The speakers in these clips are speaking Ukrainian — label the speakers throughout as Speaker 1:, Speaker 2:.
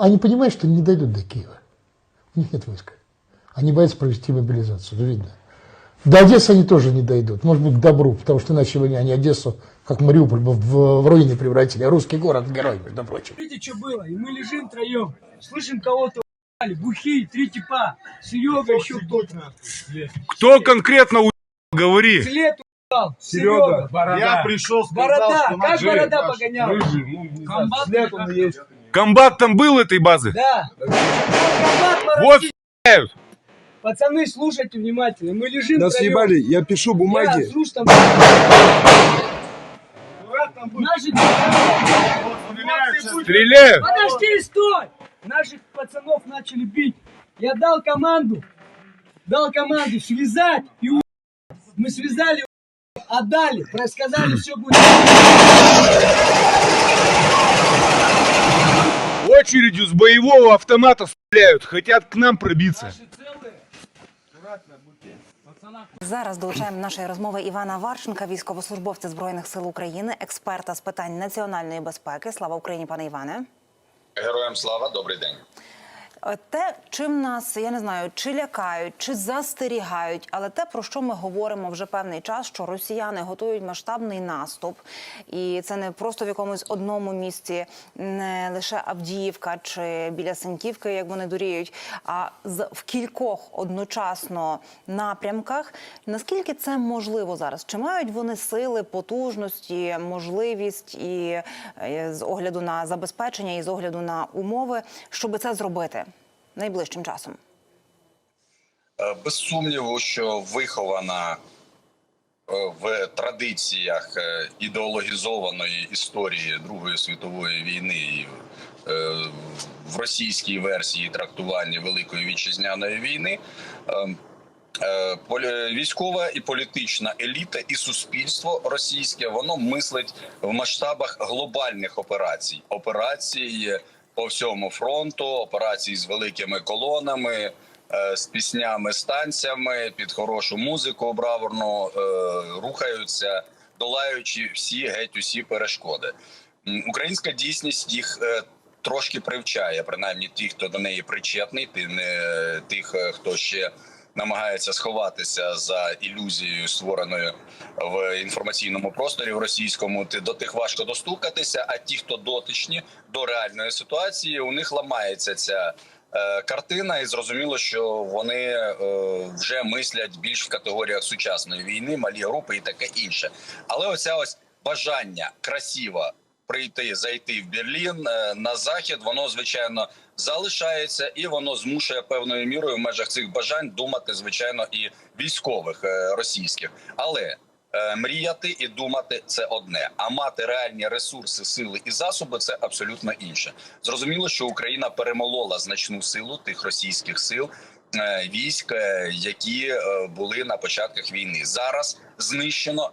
Speaker 1: Они понимают, что не дойдут до Киева. У них нет войска. Они боятся провести мобилизацию, это видно. До Одессы они тоже не дойдут. Может быть, к добру, потому что иначе они Одессу, как Мариуполь, бы в, в руины превратили. А русский город герой, между прочим.
Speaker 2: Видите, что было? И мы лежим втроем, слышим кого-то бухи, три типа, Серега, еще кто-то.
Speaker 3: Кто конкретно у говори?
Speaker 2: След упал, Серега.
Speaker 4: Я пришел, сказал,
Speaker 2: Борода,
Speaker 4: что
Speaker 2: как борода погонял?
Speaker 4: Рыжий, ну, не знаю,
Speaker 2: Комбат
Speaker 4: след он есть.
Speaker 3: Комбат там был этой базы?
Speaker 2: Да.
Speaker 3: Вот с***ют.
Speaker 2: Пацаны, слушайте внимательно. Мы лежим
Speaker 4: Нас
Speaker 2: втроем.
Speaker 4: ебали, я пишу
Speaker 2: Я
Speaker 4: бумаги.
Speaker 2: с Рустом. Наши...
Speaker 3: Стреляют.
Speaker 2: Подожди, стой! Наших пацанов начали бить. Я дал команду, дал команду связать и у... Мы связали, отдали, сказали, все будет.
Speaker 3: Очередью с боевого автомата стреляют. Хотят к нам пробиться.
Speaker 5: Зараз долучаємо нашої розмови Івана Варшенка, військовослужбовця збройних сил України, експерта з питань національної безпеки. Слава Україні, пане Іване.
Speaker 6: Героям слава, добрий день.
Speaker 5: Е, Те, чим нас я не знаю, чи лякають, чи застерігають, але те, про що ми говоримо вже певний час, що росіяни готують масштабний наступ, і це не просто в якомусь одному місці, не лише Авдіївка чи біля Синьківки, як вони дуріють, а в кількох одночасно напрямках. Наскільки це можливо зараз? Чи мають вони сили, потужності, можливість і е, з огляду на забезпечення, і з огляду на умови, щоб це зробити найближчим часом?
Speaker 6: Е, Без сумніву, що вихована е, в традиціях е, ідеологізованої історії Другої світової війни в російській версії трактування Великої вітчизняної війни. Військова і політична еліта і суспільство російське воно мислить в масштабах глобальних операцій, операцій по всьому фронту, операції з великими колонами, е, з піснями, станцями під хорошу музику браворно е, рухаються, долаючи всі геть усі перешкоди. Українська дійсність їх е, трошки привчає, принаймні ті, хто до неї причетний, тих, хто ще намагається сховатися за ілюзією, створеною в інформаційному просторі в російському. Ти до тих важко достукатися. А ті, хто дотичні до реальної ситуації, у них ламається ця. е, Картина, і зрозуміло, що вони е, вже мислять більш в категоріях сучасної війни, малі групи і таке інше. Але оця ось бажання красиво прийти, зайти в Берлін е, на захід, воно звичайно залишається, і воно змушує певною мірою в межах цих бажань думати, звичайно, і військових е, російських. Але е, мріяти і думати це одне, а мати реальні ресурси, сили і засоби це абсолютно інше. Зрозуміло, що Україна перемолола значну силу тих російських сил. Військ, які були на початках війни, зараз знищено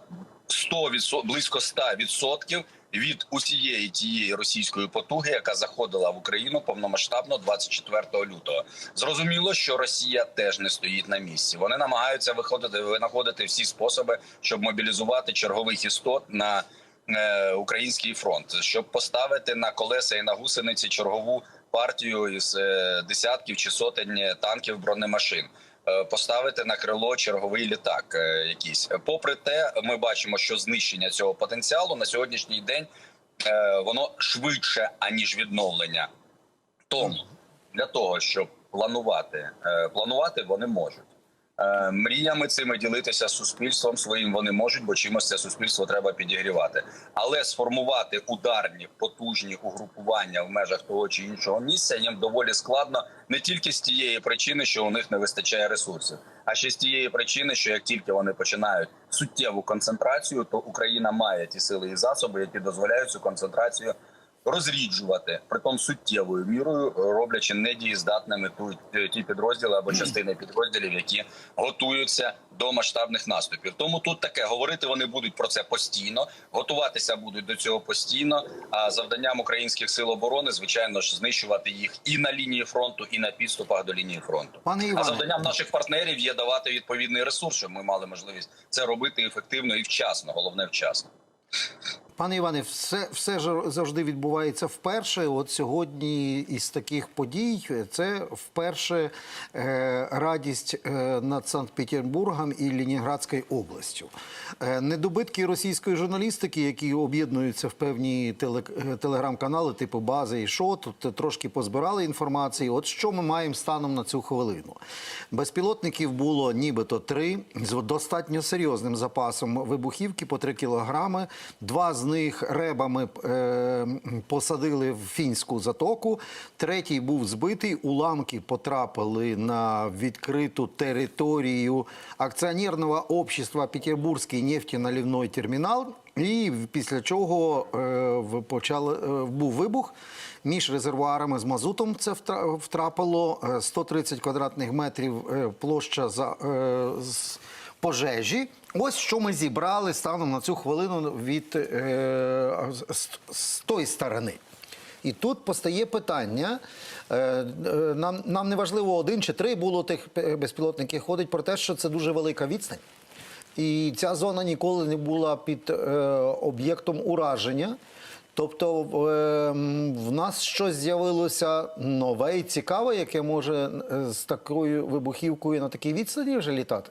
Speaker 6: 100%, близько 100% від усієї тієї російської потуги, яка заходила в Україну повномасштабно 24 лютого. Зрозуміло, що Росія теж не стоїть на місці. Вони намагаються виходити винаходити всі способи, щоб мобілізувати чергових істот на е, український фронт, щоб поставити на колеса і на гусениці чергову партію із е, десятків чи сотень танків бронемашин е, поставити на крило черговий літак. е, Якийсь попри те, ми бачимо, що знищення цього потенціалу на сьогоднішній день е, воно швидше аніж відновлення. Тому для того, щоб планувати, е, планувати вони можуть. Е, Мріями цими ділитися з суспільством своїм вони можуть, бо чимось це суспільство треба підігрівати. Але сформувати ударні потужні угрупування в межах того чи іншого місця їм доволі складно не тільки з тієї причини, що у них не вистачає ресурсів, а ще з тієї причини, що як тільки вони починають суттєву концентрацію, то Україна має ті сили і засоби, які дозволяють цю концентрацію розріджувати, притом суттєвою мірою, роблячи недієздатними ту ті підрозділи або частини підрозділів, які готуються до масштабних наступів. Тому тут таке говорити вони будуть про це постійно, готуватися будуть до цього постійно. А завданням українських сил оборони, звичайно ж, знищувати їх і на лінії фронту, і на підступах до лінії фронту.
Speaker 7: Пане
Speaker 6: А завданням наших партнерів є давати відповідний ресурс, щоб ми мали можливість це робити ефективно і вчасно. Головне вчасно.
Speaker 7: Пане Іване, все, все ж завжди відбувається вперше. От сьогодні із таких подій це вперше е, радість е, над Санкт-Петербургом і Ленінградською областю. Е, недобитки російської журналістики, які об'єднуються в певні теле, е, телеграм-канали, типу Бази і Шо, тут трошки позбирали інформації. От що ми маємо станом на цю хвилину? Безпілотників було нібито три з достатньо серйозним запасом вибухівки по 3 кілограми. Два з них ребами е, посадили в фінську затоку. Третій був збитий. Уламки потрапили на відкриту територію акціонерного общества Петербурзький нефтеналивний термінал. І після чого е, почали, е, був вибух між резервуарами з мазутом. Це втрапило Е, 130 квадратних метрів площа за з пожежі. Ось що ми зібрали станом на цю хвилину від е, з, з тої сторони. І тут постає питання. е, е, Нам, нам не важливо один чи три було тих безпілотників. Ходить про те, що це дуже велика відстань. І ця зона ніколи не була під е, об'єктом ураження. Тобто е, в нас щось з'явилося нове і цікаве, яке може е, з такою вибухівкою на такій відстані вже літати.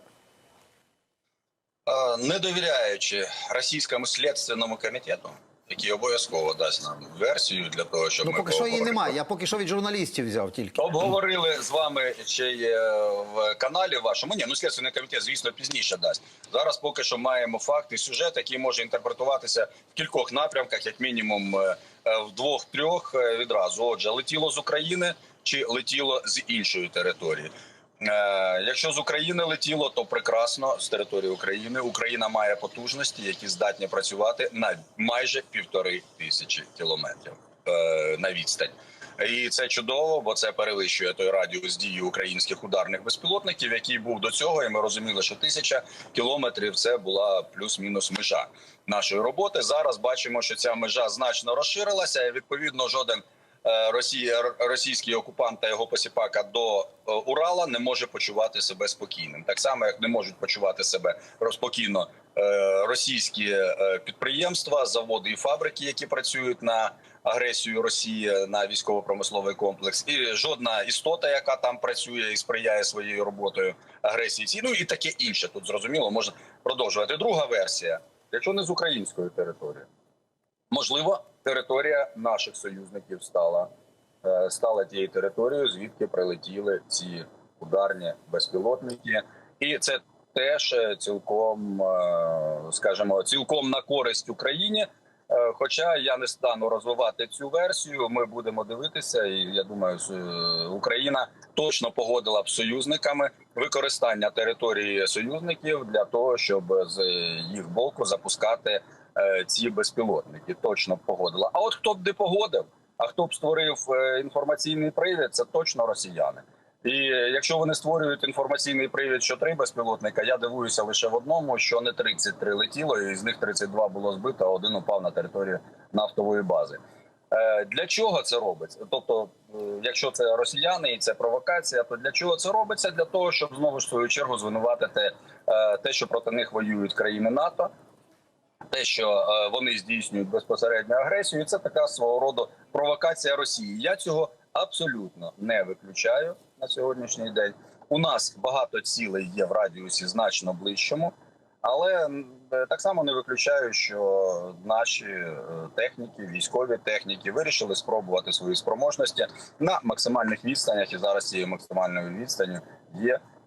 Speaker 6: Е, Не довіряючи російському слідственному комітету, який обов'язково дасть нам версію для того, щоб
Speaker 7: Ну,
Speaker 6: ми
Speaker 7: поки що її немає. Я поки що від журналістів взяв тільки.
Speaker 6: Обговорили з вами е, в каналі вашому. Ні, ну слідственний комітет, звісно, пізніше дасть. Зараз поки що маємо факт і сюжет, який може інтерпретуватися в кількох напрямках, як мінімум е, е, в двох-трьох відразу. Отже, летіло з України чи летіло з іншої території. Е, Якщо з України летіло, то прекрасно з території України. Україна має потужності, які здатні працювати на майже півтори тисячі кілометрів е, на відстань. І це чудово, бо це перевищує той радіус дії українських ударних безпілотників, який був до цього. І ми розуміли, що тисяча кілометрів це була плюс-мінус межа нашої роботи. Зараз бачимо, що ця межа значно розширилася. і Відповідно, жоден Росія, р- російський окупант та його посіпака до е, Урала не може почувати себе спокійним, так само як не можуть почувати себе розпокійно е, російські е, підприємства, заводи і фабрики, які працюють на агресію Росії на військово-промисловий комплекс, і жодна істота, яка там працює і сприяє своєю роботою агресії, ну і таке інше. Тут зрозуміло можна продовжувати. Друга версія, якщо не з української території, можливо, територія наших союзників стала, е, стала тією територією, звідки прилетіли ці ударні безпілотники, і це теж е, цілком, е, скажімо, цілком на користь Україні. Хоча я не стану розвивати цю версію, ми будемо дивитися, і я думаю, Україна точно погодила б союзниками використання території союзників для того, щоб з їх боку запускати ці безпілотники. Точно погодила. А от хто б не погодив, а хто б створив е, інформаційний привід, це точно росіяни. І е, якщо вони створюють інформаційний привід, що три безпілотника, я дивуюся лише в одному, що не 33 летіло, і з них 32 було збито, а один упав на територію нафтової бази. Е, Для чого це робиться? Тобто, е, якщо це росіяни і це провокація, то для чого це робиться? Для того, щоб знову ж свою чергу звинуватити е, те, що проти них воюють країни НАТО, те, що е, вони здійснюють безпосередню агресію, це така свого роду провокація Росії. Я цього абсолютно не виключаю на сьогоднішній день. У нас багато цілей є в радіусі значно ближчому, але е, так само не виключаю, що наші е, техніки, військові техніки, вирішили спробувати свої спроможності на максимальних відстанях. І зараз цією максимальною відстанню є